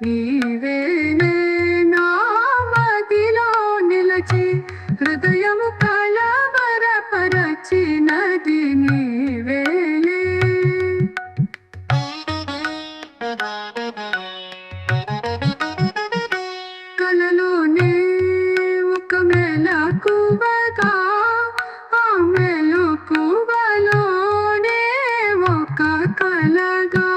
నీవేలే నా మదిలో నిలచి హృదయము కలవరపరచినది నీవేలే కలలోనే ఒక మెలకువగా ఆ మెలకువలోనే ఒక కలగా.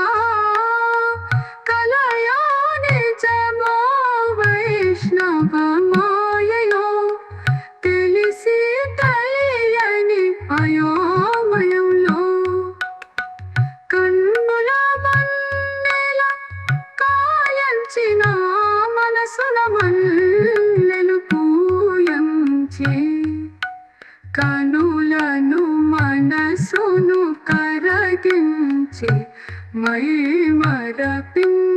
మై మరపించి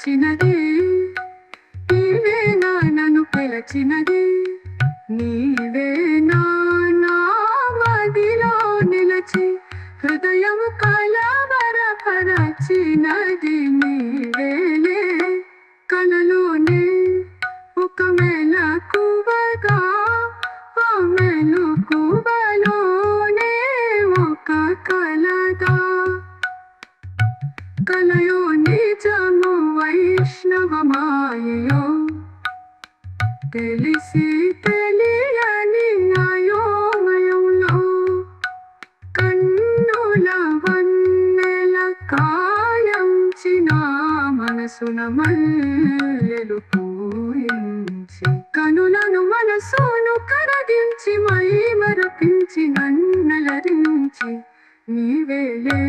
పిలచినది. నీవే నన్ను పిలచినది. నీవే నా నా మదిలో నిలచి హృదయము కలవరపరచినది. నీవేలే కలలోనే ఒక కువగా ఆ మెలకువలోనే ఒక కలగా కలయో నిజము వైష్ణవమాయో తెలిసి తెలియని అయోమయంలో కన్నుల వన్నెల కాయంచిన మనసున మల్లెలు పూయించి కనులను మనసును కరగించి మై మరపించి నన్నలరించి నీవేలే